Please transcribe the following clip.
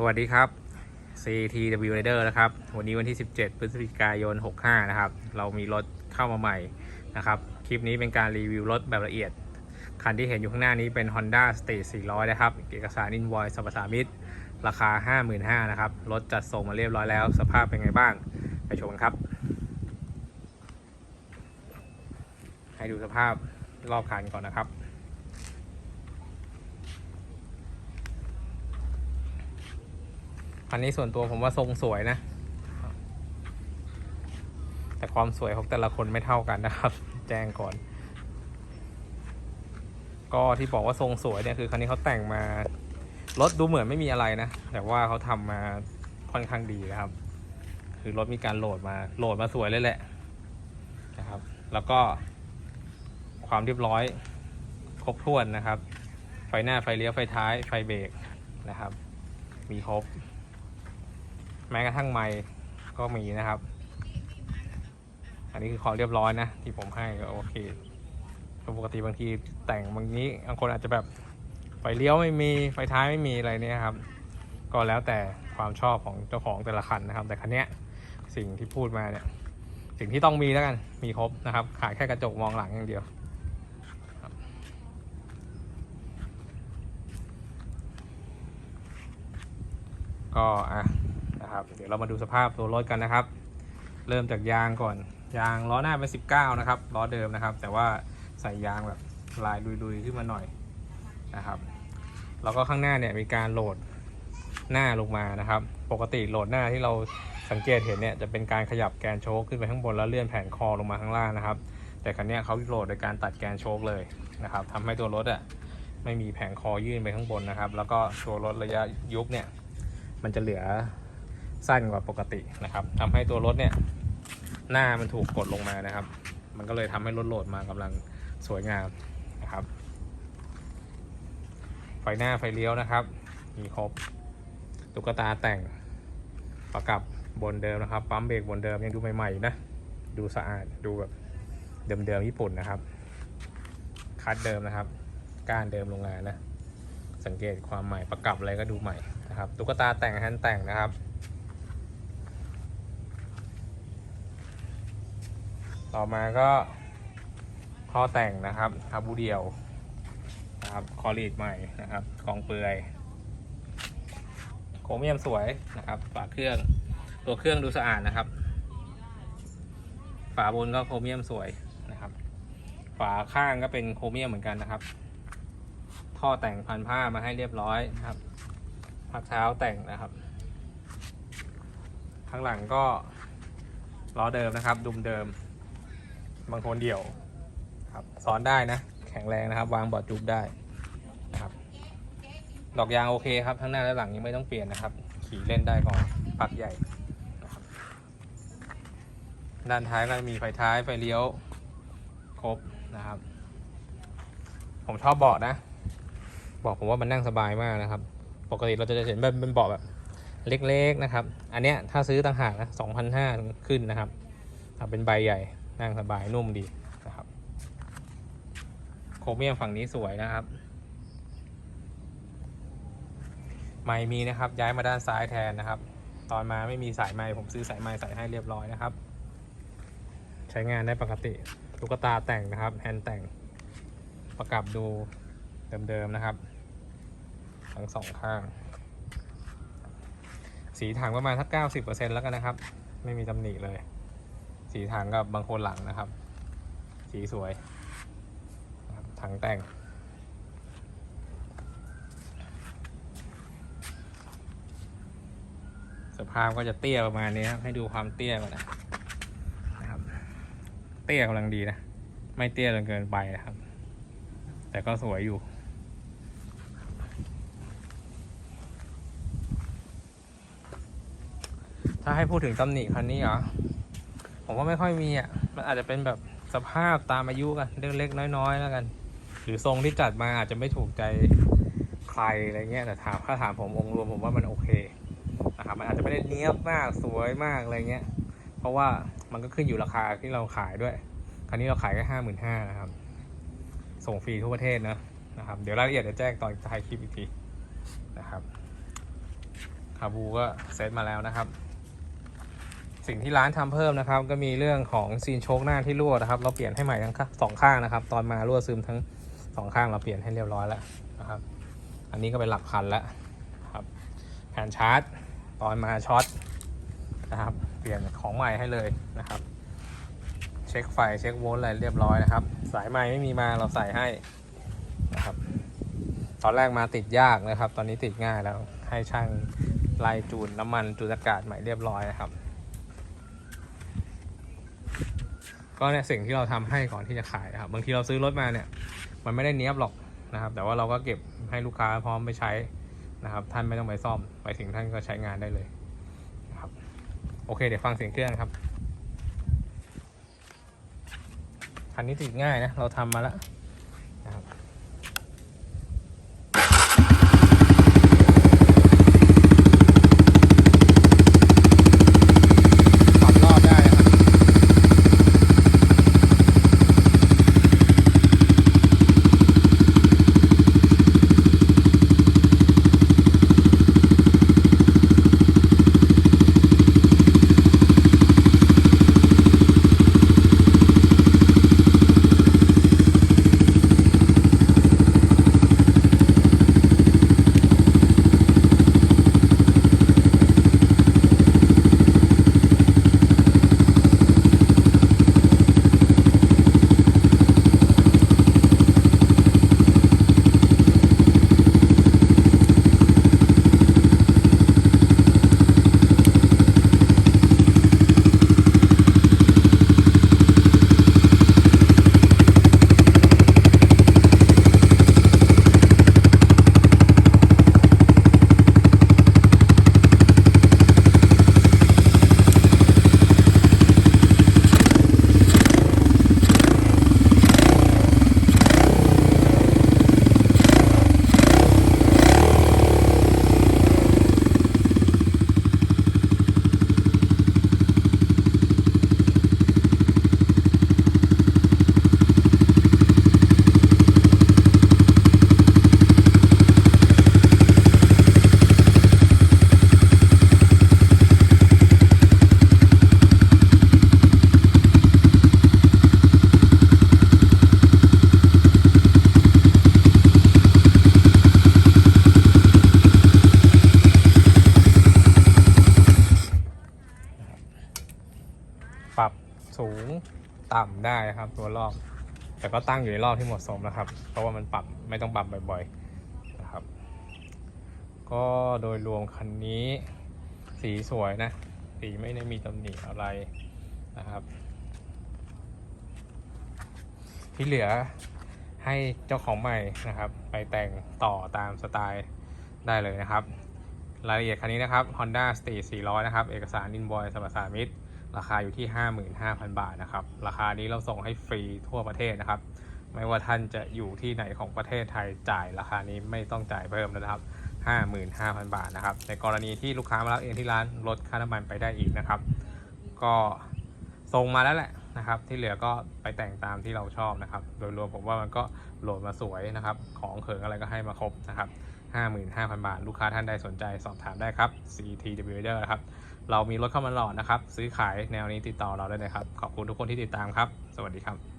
สวัสดีครับ CTW Rider นะครับ วันนี้วันที่ 17 พฤศจิกายน 65 นะครับ เรามีรถเข้ามาใหม่นะครับ คลิปนี้เป็นการรีวิวรถแบบละเอียด คันที่เห็นอยู่ข้างหน้านี้เป็น Honda Stage 400 นะครับ เอกสาร Invoice สรรพสามิตราคา 55,000นะครับ รถจัดส่งมาเรียบร้อยแล้ว สภาพเป็นไงบ้าง ไปชมกันครับ ให้ดูสภาพรอบคันก่อนนะครับ อันนี้ส่วนตัวผมว่าทรงสวยนะ แต่ความสวยของแต่ละคนไม่เท่ากันนะครับ แจ้งก่อน ก็ที่บอกว่าทรงสวยเนี่ยคือคันนี้เขาแต่งมารถดูเหมือนไม่มีอะไรนะ แต่ว่าเขาทำมาค่อนข้างดีนะครับ คือรถมีการโหลดมาโหลดมาสวยเลยแหละนะครับ แล้วก็ความเรียบร้อยครบถ้วนนะครับ ไฟหน้าไฟเลี้ยวไฟท้ายไฟเบรกนะครับ มีครบ แม้กระทั่งไม้ก็มีนะครับ อันนี้คือของเรียบร้อยนะ ที่ผมให้ก็โอเคปกติบางทีแต่งบางนี้บางคนอาจจะแบบไฟเลี้ยวไม่มีไฟท้ายไม่มีอะไรเนี่ยครับ ก็แล้วแต่ความชอบของเจ้าของแต่ละคันนะครับ แต่คันเนี้ยสิ่งที่พูดมาเนี่ยสิ่งที่ต้องมีแล้วกันมีครบนะครับ ขาดแค่กระจกมองหลังอย่างเดียวก็อะ นะครับ เดี๋ยวเรามาดูสภาพตัวรถกันนะครับ เริ่มจากยางก่อน ยางล้อหน้าเป็น19 นะครับ ล้อเดิมนะครับ แต่ว่าใส่ยางแบบลายลุยๆขึ้นมาหน่อยนะครับ แล้วก็ข้างหน้าเนี่ยมีการโหลดหน้าลงมานะครับ ปกติโหลดหน้าที่เราสังเกตเห็นเนี่ยจะเป็นการขยับแกนโชคขึ้นไปข้างบนแล้วเลื่อนแผ่นคอลงมาข้างล่างนะครับ แต่คันนี้เขาโหลดโดยการตัดแกนโชคเลยนะครับทำให้ตัวรถอะไม่มีแผงคอยื่นไปข้างบนนะครับ แล้วก็ตัวรถระยะยุบเนี่ย มันจะเหลือ สั้นกว่าปกตินะครับทำให้ตัวรถเนี่ยหน้ามันถูกกดลงมานะครับ มันก็เลยทำให้รถโหลดมากำลังสวยงามนะครับ ไฟหน้าไฟเลี้ยวนะครับ มีครบตุ๊กตาแต่งประกับบนเดิมนะครับ ปั๊มเบรกบนเดิมยังดูใหม่ๆอยู่นะ ดูสะอาดดูแบบเดิมๆญี่ปุ่นนะครับคัดเดิมนะครับ ก้านเดิมโรงงานนะ สังเกตความใหม่ประกับอะไรก็ดูใหม่นะครับตุ๊กตาแต่งแฮนด์แต่งนะครับ ต่อมาก็ท่อแต่งนะครับคาบูเดียวนะครับคอลีดใหม่นะครับกองเปลือยโครเมียมสวยนะครับฝาเครื่องตัวเครื่องดูสะอาดนะครับ ฝาบนก็โครเมียมสวยนะครับ ฝาข้างก็เป็นโครเมียมเหมือนกันนะครับ ท่อแต่งพันผ้ามาให้เรียบร้อยนะครับพักเท้าแต่งนะครับ ข้างหลังก็ล้อเดิมนะครับ ดุมเดิม บางคนเดี่ยวครับซ้อนได้นะ แข็งแรงนะครับ วางบอร์ดจูบได้นะครับ ดอกยางโอเคครับ ทั้งหน้าและหลังยังไม่ต้องเปลี่ยนนะครับ ขี่เล่นได้ก่อนพักใหญ่นะครับด้านท้ายก็มีไฟท้ายไฟเลี้ยวครบนะครับ ผมชอบเบาะนะบอกผมว่ามันนั่งสบายมากนะครับ ปกติเราจะเห็นแบบเป็นเบาะแบบเล็กๆนะครับ อันเนี้ยถ้าซื้อต่างหากนะสองพันห้าขึ้นนะครับถ้าเป็นใบใหญ่ นั่งสบายนุ่มดีนะครับโครเมียมฝั่งนี้สวยนะครับ ไม้มีนะครับย้ายมาด้านซ้ายแทนนะครับ ตอนมาไม่มีสายไม้ผมซื้อสายไม้ใส่ให้เรียบร้อยนะครับ ใช้งานได้ปกติตุ๊กตาแต่งนะครับแฮนด์แต่งประกับดูเดิมๆนะครับ ทั้งสองข้าง สีถังประมาณสักเก้าสิบเปอร์เซ็นต์แล้วกันนะครับ ไม่มีตำหนิเลย สีถังกับบางคนหลังนะครับ สีสวยถังแต่ง สภาพก็จะเตี้ยประมาณนี้ครับ ให้ดูความเตี้ยก่อนนะนะครับ เตี้ยกำลังดีนะ ไม่เตี้ยจนเกินไปนะครับ แต่ก็สวยอยู่ถ้าให้พูดถึงตำหนิคันนี้เหรอ ผมว่าไม่ค่อยมีอะ มันอาจจะเป็นแบบสภาพตามอายุกันเล็กๆน้อยๆแล้วกัน หรือทรงที่จัดมาอาจจะไม่ถูกใจใครอะไรเงี้ยแต่ถามถ้าถามผมองค์รวมผมว่ามันโอเคนะครับมันอาจจะไม่ได้เนี้ยบมากสวยมากอะไรเงี้ย เพราะว่ามันก็ขึ้นอยู่ราคาที่เราขายด้วยคันนี้เราขายแค่ห้าหมื่นห้านะครับ ส่งฟรีทั่วประเทศนะนะครับ เดี๋ยวรายละเอียดจะแจ้งตอนท้ายคลิปอีกทีนะครับคาบูก็เซตมาแล้วนะครับ สิ่งที่ร้านทำเพิ่มนะครับก็มีเรื่องของซีนโชคหน้าที่รั่วนะครับเราเปลี่ยนให้ใหม่ทั้งข้างสองข้างนะครับ ตอนมารั่วซึมทั้งสองข้างเราเปลี่ยนให้เรียบร้อยแล้วนะครับอันนี้ก็เป็นหลักพันแล้วครับแผ่นชาร์จตอนมาช็อตนะครับเปลี่ยนของใหม่ให้เลยนะครับเช็คไฟเช็คโวลต์อะไรเรียบร้อยนะครับ สายไม้ไม่มีมาเราใส่ให้นะครับตอนแรกมาติดยากนะครับ ตอนนี้ติดง่ายแล้วให้ช่างไล่จูนน้ำมันจูนอากาศใหม่เรียบร้อยนะครับ ก็เนี่ยสิ่งที่เราทำให้ก่อนที่จะขายนะครับบางทีเราซื้อรถมาเนี่ย มันไม่ได้เนี้ยบหรอกนะครับ แต่ว่าเราก็เก็บให้ลูกค้าพร้อมไปใช้นะครับ ท่านไม่ต้องไปซ่อมไปถึงท่านก็ใช้งานได้เลยนะครับโอเค เดี๋ยวฟังเสียงเครื่องครับคันนี้ติดง่ายนะเราทำมาแล้ว ปรับสูงต่ำได้ครับ ตัวรอบ แต่ก็ตั้งอยู่ในรอบที่เหมาะสมนะครับ เพราะว่ามันปรับไม่ต้องปรับบ่อยๆนะครับ ก็โดยรวมคันนี้สีสวยนะ สีไม่ได้มีตำหนิอะไรนะครับ ที่เหลือให้เจ้าของใหม่นะครับ ไปแต่งต่อตามสไตล์ได้เลยนะครับ รายละเอียดคันนี้นะครับ Honda Street 400 นะครับ เอกสารอินบอยสมรสามิต ราคาอยู่ที่ 55,000 บาทนะครับ ราคานี้เราส่งให้ฟรีทั่วประเทศนะครับ ไม่ว่าท่านจะอยู่ที่ไหนของประเทศไทยจ่ายราคานี้ไม่ต้องจ่ายเพิ่มนะครับ 55,000 บาทนะครับ ในกรณีที่ลูกค้ามารับเองที่ร้านลดค่าน้ำมันไปได้อีกนะครับ ก็ส่งมาแล้วแหละนะครับ ที่เหลือก็ไปแต่งตามที่เราชอบนะครับ โดยรวมผมว่ามันก็โหลดมาสวยนะครับ ของเขิงอะไรก็ให้มาครบนะครับ 55,000 บาท ลูกค้าท่านใดสนใจสอบถามได้ครับ CTW นะครับ เรามีรถเข้ามาหลอดนะครับ ซื้อขายแนวนี้ติดต่อเราได้เลยครับ ขอบคุณทุกคนที่ติดตามครับ สวัสดีครับ